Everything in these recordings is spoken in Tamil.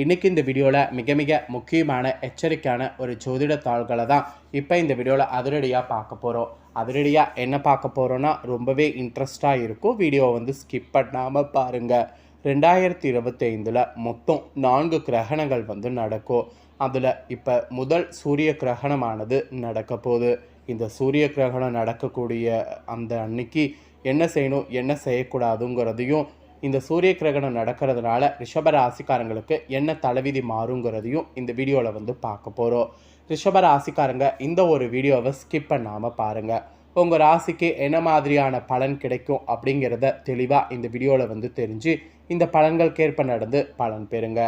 இன்னைக்கு இந்த வீடியோவில் மிக மிக முக்கியமான எச்சரிக்கையான ஒரு ஜோதிட தாள்களை தான் இப்போ இந்த வீடியோவில் அதிரடியாக பார்க்க போகிறோம் அதிரடியாக என்ன பார்க்க போகிறோன்னா ரொம்பவே இன்ட்ரெஸ்டாக இருக்கும். வீடியோவை வந்து ஸ்கிப் பண்ணாமல் பாருங்கள் ரெண்டாயிரத்தி இருபத்தைந்தில் மொத்தம் நான்கு கிரகணங்கள் வந்து நடக்கும். அதில் இப்போ முதல் சூரிய கிரகணமானது நடக்க போகுது. இந்த சூரிய கிரகணம் நடக்கக்கூடிய அந்த அன்னைக்கு என்ன செய்யணும் என்ன செய்யக்கூடாதுங்கிறதையும் இந்த சூரிய கிரகணம் நடக்கிறதுனால ரிஷப ராசிக்காரங்களுக்கு என்ன தலைவிதி மாறுங்கிறதையும் இந்த வீடியோவில் வந்து பார்க்க போகிறோம் ரிஷப ராசிக்காரங்க இந்த ஒரு வீடியோவை ஸ்கிப் பண்ணாமல் பாருங்கள் உங்கள் ராசிக்கு என்ன மாதிரியான பலன் கிடைக்கும் அப்படிங்கிறத தெளிவாக இந்த வீடியோவில் வந்து தெரிஞ்சு இந்த பலன்களுக்கேற்ப நடந்து பலன் பெறுங்க.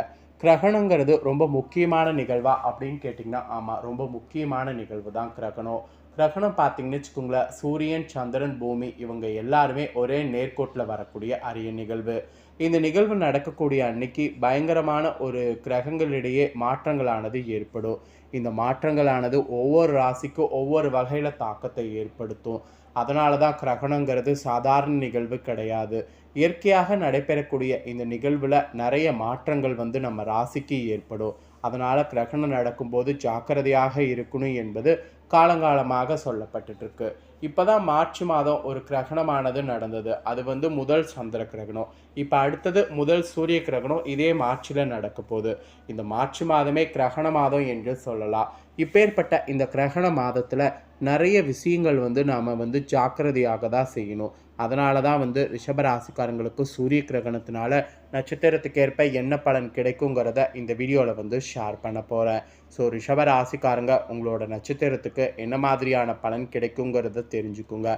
கிரகணங்கிறது ரொம்ப முக்கியமான நிகழ்வா அப்படின்னு கேட்டிங்கன்னா ஆமாம் ரொம்ப முக்கியமான நிகழ்வு தான் கிரகணம். கிரகணம் பார்த்தீங்கன்னு வச்சுக்கோங்களேன் சூரியன் சந்திரன் பூமி இவங்க எல்லாருமே ஒரே நேர்கோட்டில் வரக்கூடிய அரிய நிகழ்வு. இந்த நிகழ்வு நடக்கக்கூடிய அன்னைக்கு பயங்கரமான ஒரு கிரகங்களிடையே மாற்றங்களானது ஏற்படும். இந்த மாற்றங்களானது ஒவ்வொரு ராசிக்கும் ஒவ்வொரு வகையில் தாக்கத்தை ஏற்படுத்தும். அதனால தான் கிரகணங்கிறது சாதாரண நிகழ்வு கிடையாது. இயற்கையாக நடைபெறக்கூடிய இந்த நிகழ்வில் நிறைய மாற்றங்கள் வந்து நம்ம ராசிக்கு ஏற்படும். அதனால் கிரகணம் நடக்கும்போது ஜாக்கிரதையாக இருக்கணும் என்பது காலங்காலமாக சொல்லப்பட்டுட்டு இருக்கு இப்போ தான் மார்ச் மாதம் ஒரு கிரகணமானது நடந்தது. அது வந்து முதல் சந்திர கிரகணம். இப்போ அடுத்தது முதல் சூரிய கிரகணம் இதே மார்ச்சில் நடக்க போகுது. இந்த மார்ச் மாதமே கிரகண மாதம் என்று சொல்லலாம். இப்பேற்பட்ட இந்த கிரகண மாதத்தில் நிறைய விஷயங்கள் வந்து நாம் வந்து ஜாக்கிரதையாக தான் செய்யணும். அதனால தான் வந்து ரிஷபராசிக்காரங்களுக்கு சூரிய கிரகணத்தினால நட்சத்திரத்துக்கேற்ப என்ன பலன் கிடைக்குங்கிறத இந்த வீடியோவில் வந்து ஷேர் பண்ண போகிறேன் ஸோ ரிஷபராசிக்காரங்க உங்களோட நட்சத்திரத்துக்கு என்ன மாதிரியான பலன் கிடைக்குங்கிறத தெரிஞ்சுக்குங்க.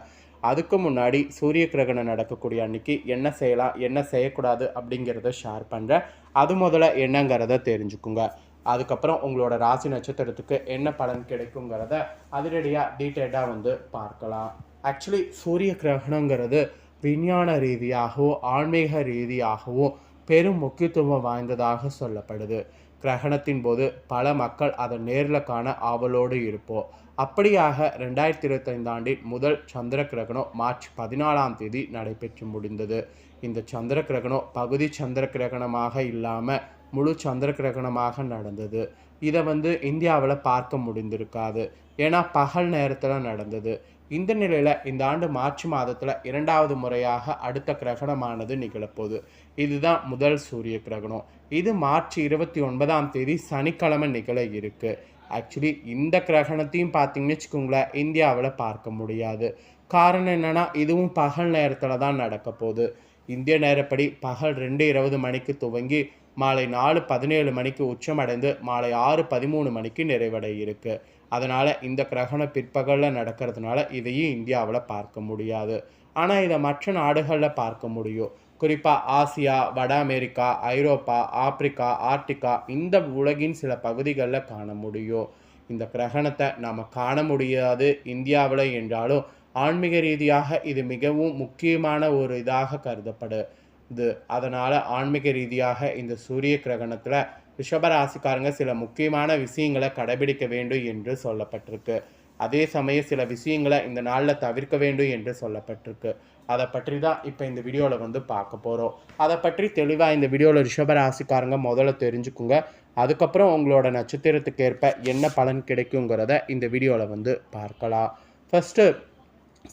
அதுக்கு முன்னாடி சூரிய கிரகணம் நடக்கக்கூடிய அன்னைக்கு என்ன செய்யலாம் என்ன செய்யக்கூடாது அப்படிங்கிறத ஷேர் பண்ணுறேன் அது முதல்ல என்னங்கிறத தெரிஞ்சுக்குங்க. அதுக்கப்புறம் உங்களோட ராசி நட்சத்திரத்துக்கு என்ன பலன் கிடைக்குங்கிறத அதிரடியாக டீட்டெயில்டாக வந்து பார்க்கலாம். ஆக்சுவலி சூரிய கிரகணங்கிறது விஞ்ஞான ரீதியாகவும் ஆன்மீக ரீதியாகவும் பெரும் முக்கியத்துவம் வாய்ந்ததாக சொல்லப்படுது. கிரகணத்தின் போது பல மக்கள் அதை நேரில் காண ஆவலோடு இருப்போம் அப்படியாக ரெண்டாயிரத்தி இருபத்தைந்து ஆண்டின் முதல் சந்திர கிரகணம் மார்ச் பதினாலாம் தேதி நடைபெற்று முடிந்தது. இந்த சந்திர கிரகணம் பகுதி சந்திர கிரகணமாக இல்லாமல் முழு சந்திர கிரகணமாக நடந்தது. இதை வந்து இந்தியாவில் பார்க்க முடிந்திருக்காது. ஏன்னா பகல் நேரத்தில் நடந்தது. இந்த நிலையில் இந்த ஆண்டு மார்ச் மாதத்தில் இரண்டாவது முறையாக அடுத்த கிரகணமானது நிகழப்போகுது. இதுதான் முதல் சூரிய கிரகணம். இது மார்ச் இருபத்தி ஒன்பதாம் தேதி சனிக்கிழமை நிகழ இருக்குது ஆக்சுவலி இந்த கிரகணத்தையும் பார்த்தீங்கன்னு வச்சுக்கோங்களேன் இந்தியாவில் பார்க்க முடியாது. காரணம் என்னென்னா இதுவும் பகல் நேரத்தில் தான் நடக்க போகுது. இந்திய நேரப்படி பகல் ரெண்டு இருபது மணிக்கு துவங்கி மாலை நாலு பதினேழு மணிக்கு உச்சமடைந்து மாலை ஆறு பதிமூணு மணிக்கு நிறைவடைய இருக்குது அதனால் இந்த கிரகணம் பிற்பகலில் நடக்கிறதுனால இதையும் இந்தியாவில் பார்க்க முடியாது. ஆனால் இதை மற்ற நாடுகளில் பார்க்க முடியும். குறிப்பாக ஆசியா வட அமெரிக்கா ஐரோப்பா ஆப்பிரிக்கா ஆர்டிகா இந்த உலகின் சில பகுதிகளில் காண முடியும். இந்த கிரகணத்தை நாம் காண முடியாது இந்தியாவில் என்றாலும் ஆன்மீக ரீதியாக இது மிகவும் முக்கியமான ஒரு இதாக இது. அதனால் ஆன்மீக ரீதியாக இந்த சூரிய கிரகணத்தில் ரிஷபராசிக்காரங்க சில முக்கியமான விஷயங்களை கடைபிடிக்க வேண்டும் என்று சொல்லப்பட்டிருக்கு. அதே சமயம் சில விஷயங்களை இந்த நாளில் தவிர்க்க வேண்டும் என்று சொல்லப்பட்டிருக்கு. அதை பற்றி தான் இப்போ இந்த வீடியோவில் வந்து பார்க்க போகிறோம் அதை பற்றி தெளிவாக இந்த வீடியோவில் ரிஷபராசிக்காரங்க முதல்ல தெரிஞ்சுக்குங்க. அதுக்கப்புறம் உங்களோட நட்சத்திரத்துக்கு ஏற்ப என்ன பலன் கிடைக்குங்கிறத இந்த வீடியோவில் வந்து பார்க்கலாம். ஃபஸ்ட்டு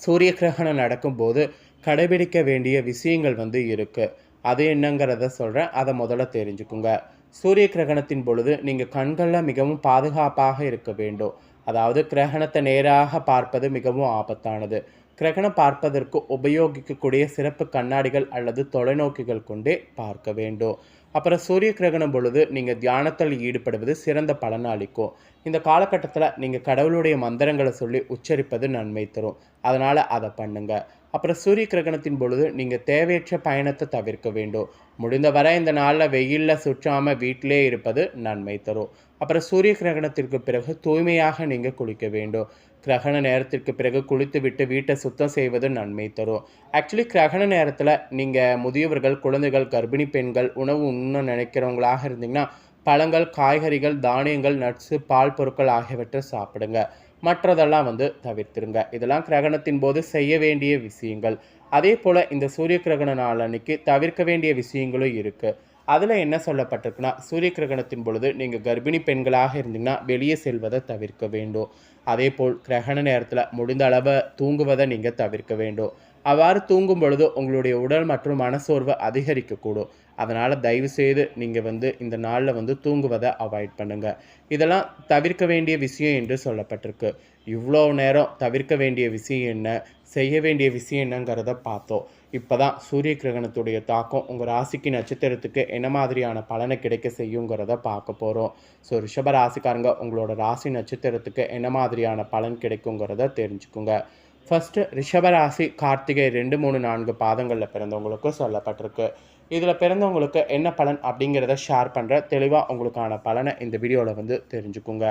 சூரிய கிரகணம் நடக்கும்போது கடைபிடிக்க வேண்டிய விஷயங்கள் வந்து இருக்குது அது என்னங்கிறத சொல்கிறேன் அதை முதல்ல தெரிஞ்சுக்குங்க. சூரிய கிரகணத்தின் பொழுது நீங்கள் கண்களில் மிகவும் பாதுகாப்பாக இருக்க வேண்டும். அதாவது கிரகணத்தை நேராக பார்ப்பது மிகவும் ஆபத்தானது. கிரகணம் பார்ப்பதற்கு உபயோகிக்கக்கூடிய சிறப்பு கண்ணாடிகள் அல்லது தொலைநோக்கிகள் கொண்டே பார்க்க வேண்டும். அப்புறம் சூரிய கிரகணம் பொழுது நீங்கள் தியானத்தில் ஈடுபடுவது சிறந்த பலன் அளிக்கும் இந்த காலகட்டத்தில் நீங்கள் கடவுளுடைய மந்திரங்களை சொல்லி உச்சரிப்பது நன்மை தரும். அதனால் அதை பண்ணுங்கள் அப்புறம் சூரிய கிரகணத்தின் பொழுது நீங்கள் தேவையற்ற பயணத்தை தவிர்க்க வேண்டும். முடிந்தவரை இந்த நாளில் வெயிலில் சுற்றாமல் வீட்டிலே இருப்பது நன்மை தரும். அப்புறம் சூரிய கிரகணத்திற்கு பிறகு தூய்மையாக நீங்கள் குளிக்க வேண்டும். கிரகண நேரத்திற்கு பிறகு குளித்து விட்டு வீட்டை சுத்தம் செய்வது நன்மை தரும். ஆக்சுவலி கிரகண நேரத்தில் நீங்கள் முதியவர்கள் குழந்தைகள் கர்ப்பிணி பெண்கள் உணவு உண்ண நினைக்கிறவங்களாக இருந்தீங்கன்னா பழங்கள் காய்கறிகள் தானியங்கள் நட்ஸு பால் பொருட்கள் ஆகியவற்றை சாப்பிடுங்க. மற்றதெல்லாம் வந்து தவிர்த்துருங்க. இதெல்லாம் கிரகணத்தின் போது செய்ய வேண்டிய விஷயங்கள். அதே போல் இந்த சூரிய கிரகண நாள் அன்னைக்கு தவிர்க்க வேண்டிய விஷயங்களும் இருக்குது அதில் என்ன சொல்லப்பட்டிருக்குன்னா சூரிய கிரகணத்தின் பொழுது நீங்கள் கர்ப்பிணி பெண்களாக இருந்தீங்கன்னா வெளியே செல்வதை தவிர்க்க வேண்டும். அதே போல் கிரகண நேரத்தில் முடிந்த அளவு தூங்குவதை நீங்கள் தவிர்க்க வேண்டும். அவ்வாறு தூங்கும் பொழுது உங்களுடைய உடல் மற்றும் மனசோர்வு அதிகரிக்கக்கூடும். அதனால் தயவுசெய்து நீங்கள் வந்து இந்த நாளில் வந்து தூங்குவதை அவாய்ட் பண்ணுங்கள் இதெல்லாம் தவிர்க்க வேண்டிய விஷயம் என்று சொல்லப்பட்டிருக்கு. இவ்வளோ நேரம் தவிர்க்க வேண்டிய விஷயம் என்ன? செய்ய வேண்டிய விஷயம் என்னங்கிறத பார்த்தோம். இப்போ தான் சூரிய கிரகணத்துடைய தாக்கம் உங்கள் ராசிக்கு நட்சத்திரத்துக்கு என்ன மாதிரியான பலனை கிடைக்க செய்யுங்கிறத பார்க்க போகிறோம் ஸோ ரிஷப ராசிக்காரங்க உங்களோட ராசி நட்சத்திரத்துக்கு என்ன மாதிரியான பலன் கிடைக்குங்கிறத தெரிஞ்சுக்குங்க. ஃபஸ்ட்டு ரிஷபராசி கார்த்திகை ரெண்டு மூணு நான்கு பாதங்களில் பிறந்தவங்களுக்கு சொல்லப்பட்டிருக்கு. இதில் பிறந்தவங்களுக்கு என்ன பலன் அப்படிங்கிறத ஷேர் பண்ணுற தெளிவாக உங்களுக்கான பலனை இந்த வீடியோவில் வந்து தெரிஞ்சுக்குங்க.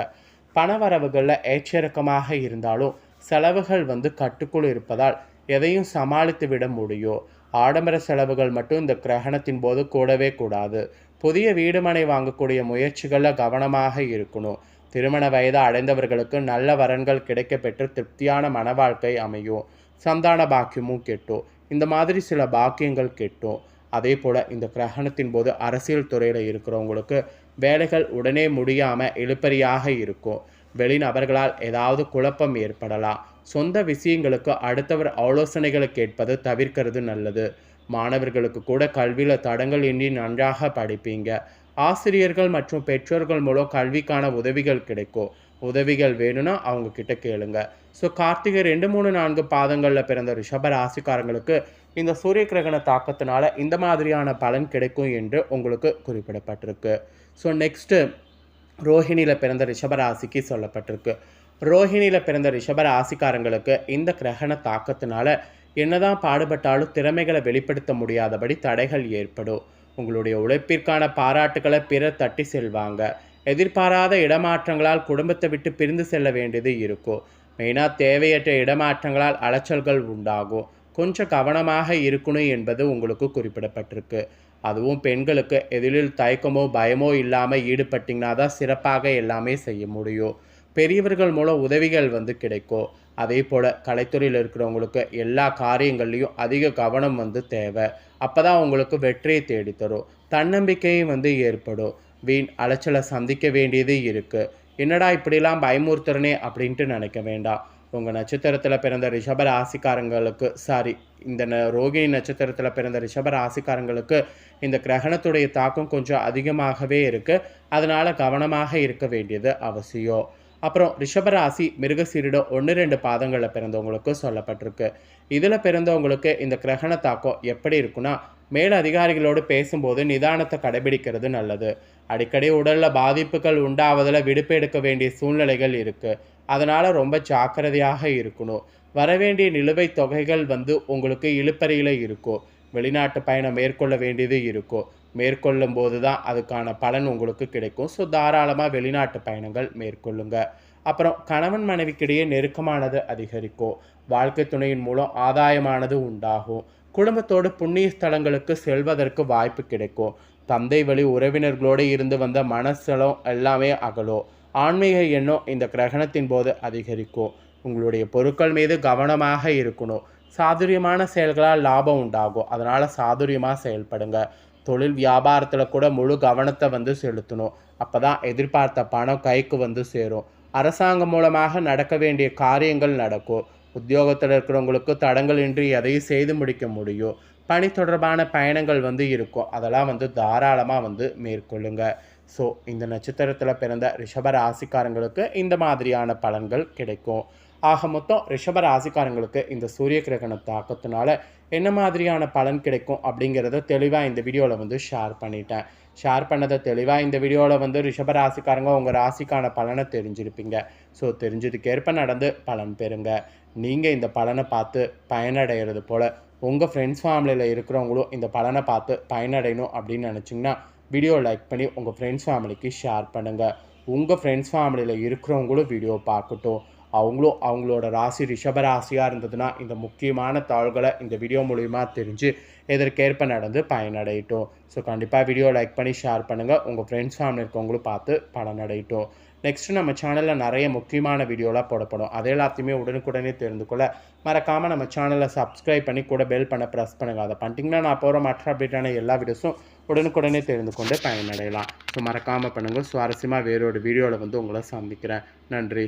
பண வரவுகளில் ஏற்றிறக்கமாக இருந்தாலும் செலவுகள் வந்து கட்டுக்குள் இருப்பதால் எதையும் சமாளித்து விட முடியும் ஆடம்பர செலவுகள் மட்டும் இந்த கிரகணத்தின் போது கூடவே கூடாது. புதிய வீடுமனை வாங்கக்கூடிய முயற்சிகளில் கவனமாக இருக்கணும். திருமண வயது அடைந்தவர்களுக்கு நல்ல வரன்கள் கிடைக்க பெற்று திருப்தியான மன வாழ்க்கை அமையும் சந்தான பாக்கியமும் கெட்டும் இந்த மாதிரி சில பாக்கியங்கள் கெட்டும் அதே போல் இந்த கிரகணத்தின் போது அரசியல் துறையில் இருக்கிறவங்களுக்கு வேலைகள் உடனே முடியாமல் இழுப்பறியாக இருக்கும் வெளிநபர்களால் ஏதாவது குழப்பம் ஏற்படலாம். சொந்த விஷயங்களுக்கு அடுத்தவர் ஆலோசனைகளை கேட்பது தவிர்க்கிறது நல்லது. மாணவர்களுக்கு கூட கல்வியில் தடங்கள் இன்றி நன்றாக படிப்பீங்க. ஆசிரியர்கள் மற்றும் பெற்றோர்கள் மூலம் கல்விக்கான உதவிகள் கிடைக்கும் உதவிகள் வேணும்னா அவங்க கிட்ட கேளுங்க. ஸோ கார்த்திகை ரெண்டு மூணு நான்கு பாதங்களில் பிறந்த ரிஷப ராசிக்காரங்களுக்கு இந்த சூரிய கிரகண தாக்கத்தினால இந்த மாதிரியான பலன் கிடைக்கும் என்று உங்களுக்கு குறிப்பிடப்பட்டிருக்கு. ஸோ நெக்ஸ்ட்டு ரோஹிணியில் பிறந்த ரிஷப ராசிக்கு சொல்லப்பட்டிருக்கு. ரோஹிணியில் பிறந்த ரிஷப ராசிக்காரங்களுக்கு இந்த கிரகண தாக்கத்தினால என்னதான் பாடுபட்டாலும் திறமைகளை வெளிப்படுத்த முடியாதபடி தடைகள் ஏற்படும். உங்களுடைய உழைப்பிற்கான பாராட்டுகளை பிறர் தட்டி செல்வாங்க. எதிர்பாராத இடமாற்றங்களால் குடும்பத்தை விட்டு பிரிந்து செல்ல வேண்டியது இருக்கும். மெயினாக தேவையற்ற இடமாற்றங்களால் அலைச்சல்கள் உண்டாகும். கொஞ்சம் கவனமாக இருக்கணும் என்பது உங்களுக்கு குறிப்பிடப்பட்டிருக்கு. அதுவும் பெண்களுக்கு எதிரில் தயக்கமோ பயமோ இல்லாமல் ஈடுபட்டிங்கன்னா தான் சிறப்பாக எல்லாமே செய்ய முடியும். பெரியவர்கள் மூலம் உதவிகள் வந்து கிடைக்கும். அதே போல் கலைத்துறையில் இருக்கிறவங்களுக்கு எல்லா காரியங்கள்லேயும் அதிக கவனம் வந்து தேவை. அப்போ தான் உங்களுக்கு வெற்றியை தேடித்தரும் தன்னம்பிக்கையும் வந்து ஏற்படும். வீண் அலைச்சலை சந்திக்க வேண்டியது இருக்குது என்னடா இப்படிலாம் பயமுறுத்துறனே அப்படின்ட்டு நினைக்க வேண்டாம். உங்கள் நட்சத்திரத்தில் பிறந்த ரிஷப ராசிக்காரங்களுக்கு சாரி இந்த ந ரோகிணி நட்சத்திரத்தில் பிறந்த ரிஷப ராசிக்காரங்களுக்கு இந்த கிரகணத்துடைய தாக்கம் கொஞ்சம் அதிகமாகவே இருக்குது அதனால் கவனமாக இருக்க வேண்டியது அவசியம். அப்புறம் ரிஷபராசி மிருகசீரிடம் ஒன்று ரெண்டு பாதங்களில் பிறந்தவங்களுக்கு சொல்லப்பட்டிருக்கு. இதில் பிறந்தவங்களுக்கு இந்த கிரகண தாக்கம் எப்படி இருக்குன்னா மேல் அதிகாரிகளோடு பேசும்போது நிதானத்தை கடைபிடிக்கிறது நல்லது. அடிக்கடி உடலில் பாதிப்புகள் உண்டாவதில் விடுப்பு எடுக்க வேண்டிய சூழ்நிலைகள் இருக்குது அதனால் ரொம்ப ஜாக்கிரதையாக இருக்கணும். வரவேண்டிய நிலுவைத் தொகைகள் வந்து உங்களுக்கு இழுப்பறையில் இருக்கும். வெளிநாட்டு பயணம் மேற்கொள்ள வேண்டியது இருக்கும் மேற்கொள்ளும் போது தான் அதுக்கான பலன் உங்களுக்கு கிடைக்கும். ஸோ தாராளமாக வெளிநாட்டு பயணங்கள் மேற்கொள்ளுங்க. அப்புறம் கணவன் மனைவிக்கிடையே நெருக்கமானது அதிகரிக்கும். வாழ்க்கை துணையின் மூலம் ஆதாயமானது உண்டாகும். குடும்பத்தோடு புண்ணிய ஸ்தலங்களுக்கு செல்வதற்கு வாய்ப்பு கிடைக்கும். தந்தை வழி உறவினர்களோடு இருந்து வந்த மனசலம் எல்லாமே அகலும். ஆன்மீக எண்ணம் இந்த கிரகணத்தின் போது அதிகரிக்கும். உங்களுடைய பொருட்கள் மீது கவனமாக இருக்கணும். சாதுரியமான செயல்களால் லாபம் உண்டாகும். அதனால் சாதுரியமாக செயல்படுங்க. தொழில் வியாபாரத்தில் கூட முழு கவனத்தை வந்து செலுத்தணும். அப்போ தான் எதிர்பார்த்த பணம் கைக்கு வந்து சேரும். அரசாங்கம் மூலமாக நடக்க வேண்டிய காரியங்கள் நடக்கும். உத்தியோகத்தில் இருக்கிறவங்களுக்கு தடங்கள் இன்றி எதையும் செய்து முடிக்க முடியும். பணி தொடர்பான பயணங்கள் வந்து இருக்கும். அதெல்லாம் வந்து தாராளமாக வந்து மேற்கொள்ளுங்க. ஸோ இந்த நட்சத்திரத்தில் பிறந்த ரிஷப ராசிக்காரங்களுக்கு இந்த மாதிரியான பலன்கள் கிடைக்கும். ஆக மொத்தம் ரிஷப ராசிக்காரங்களுக்கு இந்த சூரிய கிரகண தாக்கத்தினால என்ன மாதிரியான பலன் கிடைக்கும் அப்படிங்கிறத தெளிவாக இந்த வீடியோவில் வந்து ஷேர் பண்ணிட்டேன். ஷேர் பண்ணதை தெளிவாக இந்த வீடியோவில் வந்து ரிஷப ராசிக்காரங்க உங்கள் ராசிக்கான பலனை தெரிஞ்சிருப்பீங்க. ஸோ தெரிஞ்சதுக்கேற்ப நடந்து பலன் பெறுங்க. நீங்கள் இந்த பலனை பார்த்து பயனடைகிறது போல் உங்கள் ஃப்ரெண்ட்ஸ் ஃபேமிலியில் இருக்கிறவங்களும் இந்த பலனை பார்த்து பயனடையணும் அப்படின்னு நினச்சிங்கன்னா வீடியோ லைக் பண்ணி உங்கள் ஃப்ரெண்ட்ஸ் ஃபேமிலிக்கு ஷேர் பண்ணுங்கள் உங்கள் ஃப்ரெண்ட்ஸ் ஃபேமிலியில் இருக்கிறவங்களும் வீடியோ பார்க்கட்டும். அவங்களும் அவங்களோட ராசி ரிஷப ராசியாக இருந்ததுன்னா இந்த முக்கியமான தாள்களை இந்த வீடியோ மூலிமா தெரிஞ்சு எதற்கேற்ப நடந்து பயனடையட்டும். ஸோ கண்டிப்பாக வீடியோ லைக் பண்ணி ஷேர் பண்ணுங்கள் உங்கள் ஃப்ரெண்ட்ஸ் ஃபேமிலி இருக்கவங்களும் பார்த்து பலனடையட்டும். நெக்ஸ்ட்டு நம்ம சேனலில் நிறைய முக்கியமான வீடியோலாம் போடப்படும். அது எல்லாத்தையுமே உடனுக்குடனே தெரிந்து கொள்ள மறக்காமல் நம்ம சேனலை சப்ஸ்கிரைப் பண்ணி கூட பெல் பண்ண ப்ரெஸ் பண்ணுங்கள் அதை பண்ணிட்டீங்கன்னா நான் போகிற மற்ற அப்டேட்டான எல்லா வீடியோஸும் உடனுக்குடனே தெரிந்து கொண்டு பயனடையலாம். ஸோ மறக்காமல் பண்ணுங்கள் சுவாரஸ்யமாக வேறொரு வீடியோவில் வந்து உங்களை சந்திக்கிறேன். நன்றி.